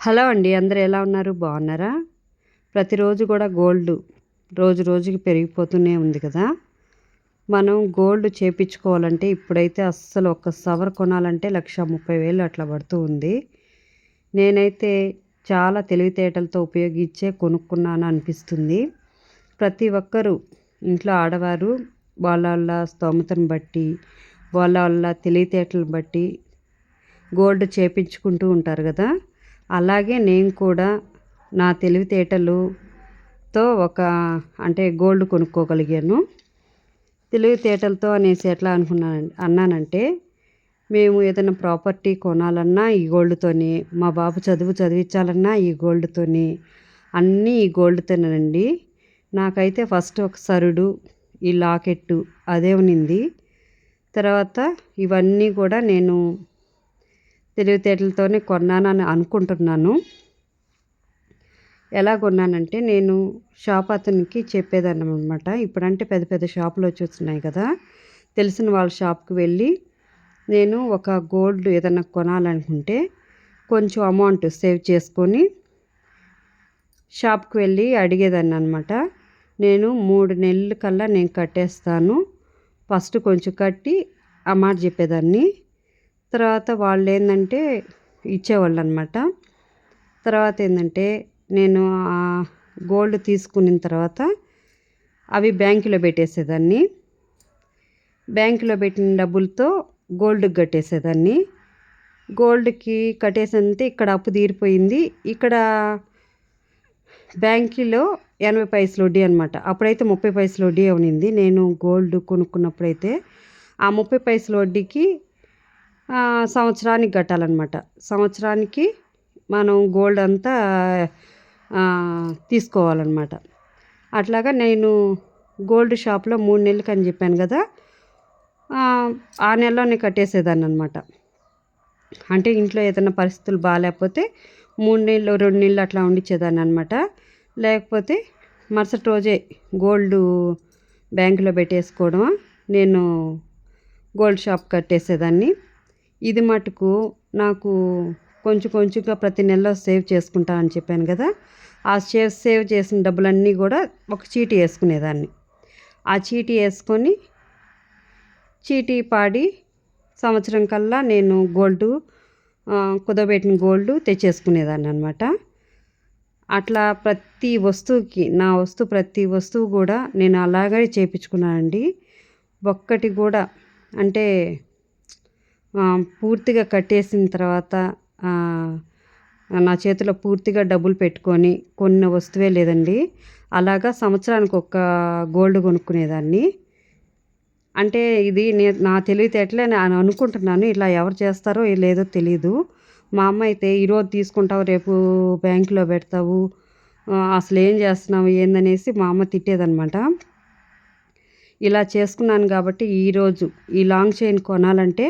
Hello అండి అందరు ఎలా ఉన్నారు? బాగున్నారా? ప్రతిరోజు కూడా గోల్డ్ రోజు రోజుకి పెరిగిపోతూనే ఉంది కదా. మనం గోల్డ్ చేపించుకోవాలంటే ఇప్పుడైతే అస్సలు ఒక సవర్ కొనాలంటే లక్ష ముప్పై వేలు అట్లా పడుతూ ఉంది. నేనైతే చాలా తెలివితేటలతో ఉపయోగించే కొనుక్కున్నాను అనిపిస్తుంది. ప్రతి ఒక్కరూ ఇంట్లో ఆడవారు వాళ్ళ వాళ్ళ స్తోమతను బట్టి వాళ్ళ వాళ్ళ తెలివితేటలను బట్టి గోల్డ్ చేపించుకుంటూ ఉంటారు కదా. అలాగే నేను కూడా నా తెలివితేటలుతో ఒక అంటే గోల్డ్ కొనుక్కోగలిగాను. తెలివితేటలతో అనేసి ఎట్లా అనుకున్నాను అన్నానంటే మేము ఏదైనా ప్రాపర్టీ కొనాలన్నా ఈ గోల్డ్తోని మా బాబు చదువు చదివించాలన్నా ఈ గోల్డ్తోని అన్నీ ఈ గోల్డ్తోనేనండి నాకైతే ఫస్ట్ ఒక సరుడు ఈ లాకెట్టు అదే ఉన్నింది. తర్వాత ఇవన్నీ కూడా నేను తెలివితేటలతోనే కొన్నానని అనుకుంటున్నాను. ఎలా కొన్నానంటే నేను షాప్ అతనికి చెప్పేదాన్ని అనమాట ఇప్పుడంటే పెద్ద పెద్ద షాపులు వచ్చేస్తున్నాయి కదా. తెలిసిన వాళ్ళ షాప్కి వెళ్ళి నేను ఒక గోల్డ్ ఏదైనా కొనాలనుకుంటే కొంచెం అమౌంట్ సేవ్ చేసుకొని షాప్కి వెళ్ళి అడిగేదాన్ని అనమాట నేను మూడు నెలల కల్లా నేను కట్టేస్తాను. ఫస్ట్ కొంచెం కట్టి అమౌంట్ చెప్పేదాన్ని. తర్వాత వాళ్ళు ఏంటంటే ఇచ్చేవాళ్ళు అనమాట తర్వాత ఏంటంటే నేను గోల్డ్ తీసుకున్న తర్వాత అవి బ్యాంకులో పెట్టేసేదాన్ని. బ్యాంకులో పెట్టిన డబ్బులతో గోల్డ్కి కట్టేసేదాన్ని. గోల్డ్కి కట్టేసంతే ఇక్కడ అప్పు తీరిపోయింది. ఇక్కడ బ్యాంకులో ఎనభై పైసలు వడ్డీ అనమాట. అప్పుడైతే ముప్పై పైసలు వడ్డీ అవునింది నేను గోల్డ్ కొనుక్కున్నప్పుడైతే ఆ ముప్పై పైసల వడ్డీకి సంవత్సరానికి కట్టాలన్నమాట. సంవత్సరానికి మనం గోల్డ్ అంతా తీసుకోవాలన్నమాట. అట్లాగా నేను గోల్డ్ షాప్లో మూడు నెలలకి అని చెప్పాను కదా ఆ నెలలోనే కట్టేసేదాన్ని అనమాట అంటే ఇంట్లో ఏదైనా పరిస్థితులు బాగాలేకపోతే మూడు నెలలు రెండు నెలలు అట్లా ఉండిచ్చేదాన్ని అనమాట లేకపోతే మరుసటి రోజే గోల్డ్ బ్యాంకులో పెట్టేసుకోవడం నేను గోల్డ్ షాప్ కట్టేసేదాన్ని. ఇది మటుకు నాకు కొంచెం కొంచెంగా ప్రతి నెలలో సేవ్ చేసుకుంటా అని చెప్పాను కదా ఆ సేవ్ సేవ్ చేసిన డబ్బులన్నీ కూడా ఒక చీటీ వేసుకునేదాన్ని. ఆ చీటీ వేసుకొని చీటీ పాడి సంవత్సరం కల్లా నేను గోల్డ్ కుదబెట్టిన గోల్డ్ తెచ్చేసుకునేదాన్ని అనమాట అట్లా ప్రతి వస్తువుకి నా వస్తువు ప్రతి వస్తువు కూడా నేను అలాగే చేయించుకున్నానండి ఒక్కటి కూడా అంటే పూర్తిగా కట్టేసిన తర్వాత నా చేతిలో పూర్తిగా డబ్బులు పెట్టుకొని కొన్న వస్తువే లేదండి. అలాగా సంవత్సరానికి ఒక గోల్డ్ కొనుక్కునేదాన్ని. అంటే ఇది నేను నా తెలివితేటలే నేను అనుకుంటున్నాను. ఇలా ఎవరు చేస్తారో లేదో తెలీదు. మా అమ్మ అయితే ఈరోజు తీసుకుంటావు రేపు బ్యాంకులో పెడతావు అసలు ఏం చేస్తున్నావు ఏందనేసి మా అమ్మ తిట్టేదనమాట ఇలా చేసుకున్నాను కాబట్టి ఈరోజు ఈ లాంగ్ చైన్ కొనాలంటే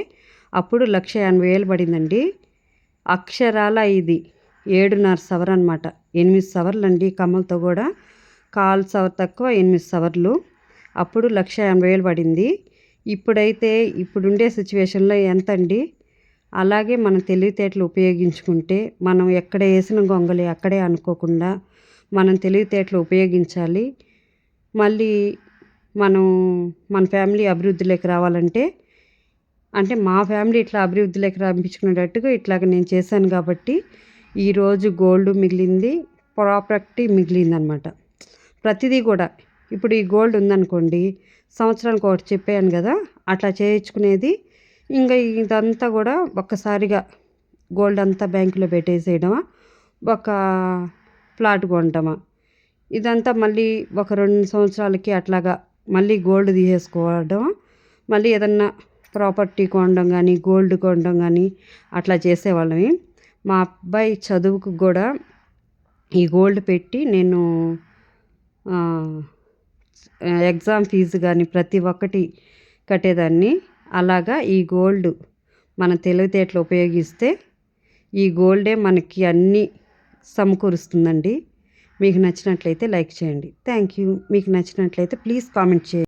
అప్పుడు లక్ష ఎనభై వేలు పడిందండి. అక్షరాల ఇది ఏడున్నర సవర్ అనమాట ఎనిమిది సవర్లు అండి కమ్మలతో కూడా. కాలు సవర్ తక్కువ ఎనిమిది సవర్లు. అప్పుడు లక్ష ఎనభై వేలు పడింది. ఇప్పుడైతే ఇప్పుడుండే సిచ్యువేషన్లో ఎంత అండి అలాగే మన తెలివితేటలు ఉపయోగించుకుంటే మనం ఎక్కడ వేసిన గొంగలి అక్కడే అనుకోకుండా మనం తెలివితేటలు ఉపయోగించాలి. మళ్ళీ మనం మన ఫ్యామిలీ అభివృద్ధిలోకి రావాలంటే అంటే మా ఫ్యామిలీ ఇట్లా అభివృద్ధిలోకి రంపించుకునేటట్టుగా ఇట్లాగ నేను చేశాను కాబట్టి ఈరోజు గోల్డ్ మిగిలింది ప్రాపర్టీ మిగిలింది అనమాట ప్రతిదీ కూడా. ఇప్పుడు ఈ గోల్డ్ ఉందనుకోండి సంవత్సరానికి ఒకటి చెప్పాను కదా అట్లా చేయించుకునేది ఇంకా ఇదంతా కూడా ఒక్కసారిగా గోల్డ్ అంతా బ్యాంకులో పెట్టేసేయడమా ఒక ప్లాట్ కొనటమా. ఇదంతా మళ్ళీ ఒక రెండు సంవత్సరాలకి అట్లాగా మళ్ళీ గోల్డ్ తీసేసుకోవడం మళ్ళీ ఏదన్నా ప్రాపర్టీ కొనడం కానీ గోల్డ్ కొనడం కానీ అట్లా చేసేవాళ్ళమి. మా అబ్బాయి చదువుకు కూడా ఈ గోల్డ్ పెట్టి నేను ఎగ్జామ్ ఫీజు కానీ ప్రతి ఒక్కటి కట్టేదాన్ని. అలాగా ఈ గోల్డ్ మన తెలివితేటలు ఉపయోగిస్తే ఈ గోల్డే మనకి అన్నీ సమకూరుస్తుందండి. మీకు నచ్చినట్లయితే లైక్ చేయండి. Thank you. మీకు నచ్చినట్లయితే ప్లీజ్ కామెంట్ చేయండి.